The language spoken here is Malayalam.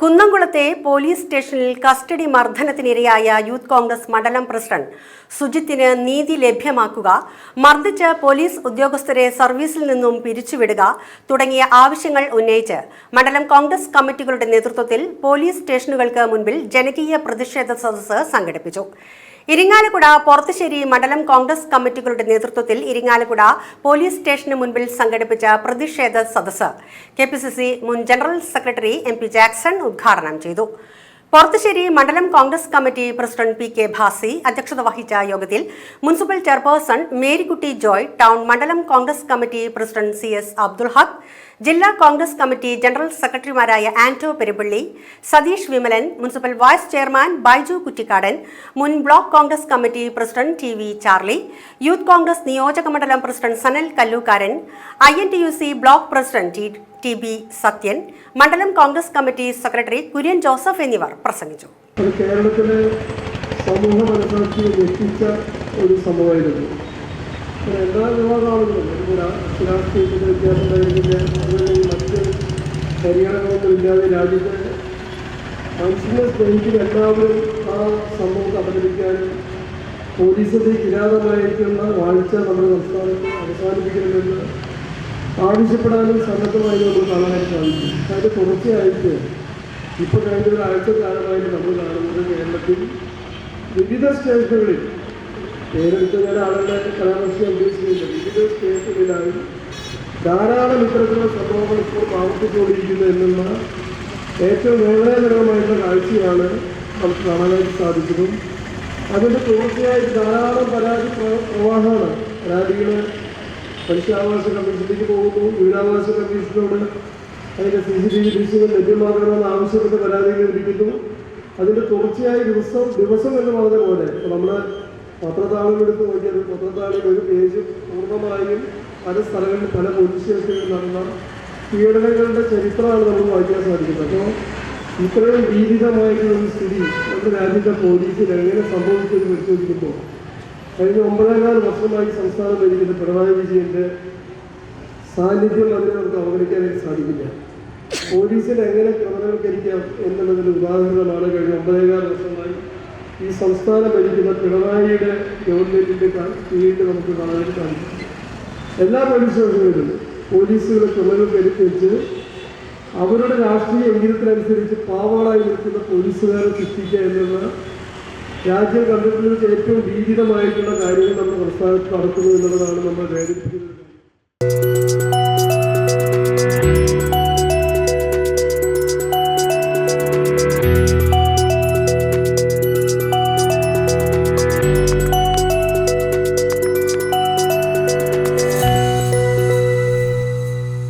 കുന്നംകുളത്തെ പോലീസ് സ്റ്റേഷനിൽ കസ്റ്റഡി മർദ്ദനത്തിനിരയായ യൂത്ത് കോൺഗ്രസ് മണ്ഡലം പ്രസിഡന്റ് സുജിത്തിന് നീതി ലഭ്യമാക്കുക മർദ്ദിച്ച് പോലീസ് ഉദ്യോഗസ്ഥരെ സർവീസിൽ നിന്നും പിരിച്ചുവിടുക തുടങ്ങിയ ആവശ്യങ്ങൾ ഉന്നയിച്ച് മണ്ഡലം കോൺഗ്രസ് കമ്മിറ്റികളുടെ നേതൃത്വത്തിൽ പോലീസ് സ്റ്റേഷനുകൾക്ക് മുൻപിൽ ജനകീയ പ്രതിഷേധ സദസ്സ് സംഘടിപ്പിച്ചു. ഇരിങ്ങാലക്കുട പൊറത്തുശ്ശേരി മണ്ഡലം കോൺഗ്രസ് കമ്മിറ്റികളുടെ നേതൃത്വത്തിൽ ഇരിങ്ങാലക്കുട പോലീസ് സ്റ്റേഷന് മുൻപിൽ സംഘടിപ്പിച്ച പ്രതിഷേധ സദസ്സ്. കെ മുൻ ജനറൽ സെക്രട്ടറി എം ജാക്സൺ ഉദ്ഘാടനം ചെയ്തു. പൊറത്തുശ്ശേരി മണ്ഡലം Congress committee president P K Bhasi അധ്യക്ഷത വഹിച്ച യോഗത്തിൽ municipal chairperson Marykutty Joy town മണ്ഡലം Congress committee president C S Abdul Haq ജില്ലാ കോൺഗ്രസ് കമ്മിറ്റി ജനറൽ സെക്രട്ടറിമാരായ Anto Perupally Satheesh Vimalan municipal vice chairman Baiju Kuttikkadan മുൻ block Congress committee president T V Charly youth Congress നിയോജക മണ്ഡലം president Sanal Kallookkaran I N T U C block president T T B Sathyan മണ്ഡലം Congress committee secretary Kurian Joseph എന്നിവർ പ്രസംഗിച്ചു. കേരളത്തിലെ സമൂഹ മനസാക്ഷി ഞെട്ടിച്ച ഒരു സംഭവമായിരുന്നു എല്ലാ വിഭാഗം ആളുകളും വ്യത്യാസം ഉണ്ടായിരുന്നില്ല അതുപോലെ മറ്റ് പരിഗണനകളൊന്നും ഇല്ലാതെ രാജ്യത്തെ മനുഷ്യനെ സ്നേഹിക്കുന്ന എല്ലാവരും ആ സംഭവം അപലപിക്കാനും പോലീസിന്റെ കിരാതമായിരിക്കുന്ന വാഴ്ച നമ്മുടെ സംസ്ഥാനത്ത് അവസാനിപ്പിക്കണമെന്ന് ആവശ്യപ്പെടാനും സന്നദ്ധമായി നമുക്ക് കാണാനായിട്ട് സാധിക്കും അതിന്റെ തുടർച്ചയായിട്ട് ഇപ്പൊ കഴിഞ്ഞ ഒരു ആഴ്ചക്കാലമായിട്ട് നമ്മൾ കാണുന്നത് കേരളത്തിൽ വിവിധ സ്റ്റേറ്റുകളിൽ പേരെടുത്ത് ഞാൻ ആളുകളെ പരാമർശിക്കാൻ ഉദ്ദേശിക്കുന്നില്ല വിവിധ സ്റ്റേറ്റുകളിലായി ധാരാളം ഇത്തരത്തിലുള്ള സംഭവങ്ങൾ ഇപ്പോൾ ആവർത്തിച്ചുകൊണ്ടിരിക്കുന്നു എന്നുള്ള ഏറ്റവും വേദനാജനകമായിട്ടുള്ള കാഴ്ചയാണ് നമുക്ക് കാണാനായിട്ട് സാധിച്ചതും അതിന്റെ തുടർച്ചയായിട്ട് ധാരാളം പരാതി പ്രവാഹമാണ്. പരാതികൾ മനുഷ്യാവകാശ കമ്മീഷനിലേക്ക് പോകുന്നു. വീടാവകാശ കമ്മീഷനോട് അതിന്റെ സി സി ടി വി ദൃശ്യങ്ങൾ ലഭ്യമാക്കണമെന്ന് ആവശ്യപ്പെട്ട് പരാതികൾ ലഭിക്കുന്നു. അതിന്റെ തുടർച്ചയായ ദിവസം ദിവസം എന്ന് പറഞ്ഞ പോലെ നമ്മൾ പത്രത്താളം എടുത്ത് നോക്കിയാൽ പത്രത്താളിൽ ഒരു പേജ് പൂർണമായും പല സ്ഥലങ്ങളിൽ പല പോലീസ് സ്റ്റേഷനുകളിൽ നടന്ന പീഡനങ്ങളുടെ ചരിത്രമാണ് നമുക്ക് വായിക്കാൻ സാധിക്കുന്നത്. അപ്പോൾ ഇത്രയും ഭീതിതമായിട്ടുള്ള ഒരു സ്ഥിതി നമ്മുടെ രാജ്യത്തെ പോലീസിൽ എങ്ങനെ സംഭവിച്ചെന്ന് പരിശോധിക്കുമ്പോൾ കഴിഞ്ഞ ഒമ്പതേകാൽ വർഷമായി സംസ്ഥാനം ഭരിക്കുന്ന പിണറായി വിജയന്റെ സാന്നിധ്യം അതിനെ നമുക്ക് അവഗണിക്കാനായിട്ട് സാധിക്കില്ല. പോലീസിനെ എങ്ങനെ ക്രമവൽക്കരിക്കാം എന്നുള്ളതിന് ഉദാഹരണമാണ് കഴിഞ്ഞ ഒമ്പതേകാൽ വർഷമായി ഈ സംസ്ഥാനം ഭരിക്കുന്ന പിണറായിയുടെ ഗവൺമെന്റിന്റെ കീഴിൽ നമുക്ക് കാണാനായിട്ട് സാധിക്കും. എല്ലാ പോലീസ് സ്റ്റേഷനുകളിലും പോലീസുകളെ ക്രമവൽക്കരിച്ച് അവരുടെ രാഷ്ട്രീയ എങ്കിലത്തിനനുസരിച്ച് പാവങ്ങളായി നിൽക്കുന്ന പോലീസുകാരെ സൃഷ്ടിക്കുക എന്നുള്ള രാജ്യം കണ്ടെത്തുന്നത് ഏറ്റവും ഭീതിതമായിട്ടുള്ള കാര്യങ്ങൾ നമ്മൾ സംസ്ഥാനത്ത് നടക്കുന്നു എന്നുള്ളതാണ് നമ്മൾ വേദനിപ്പിക്കുന്നത്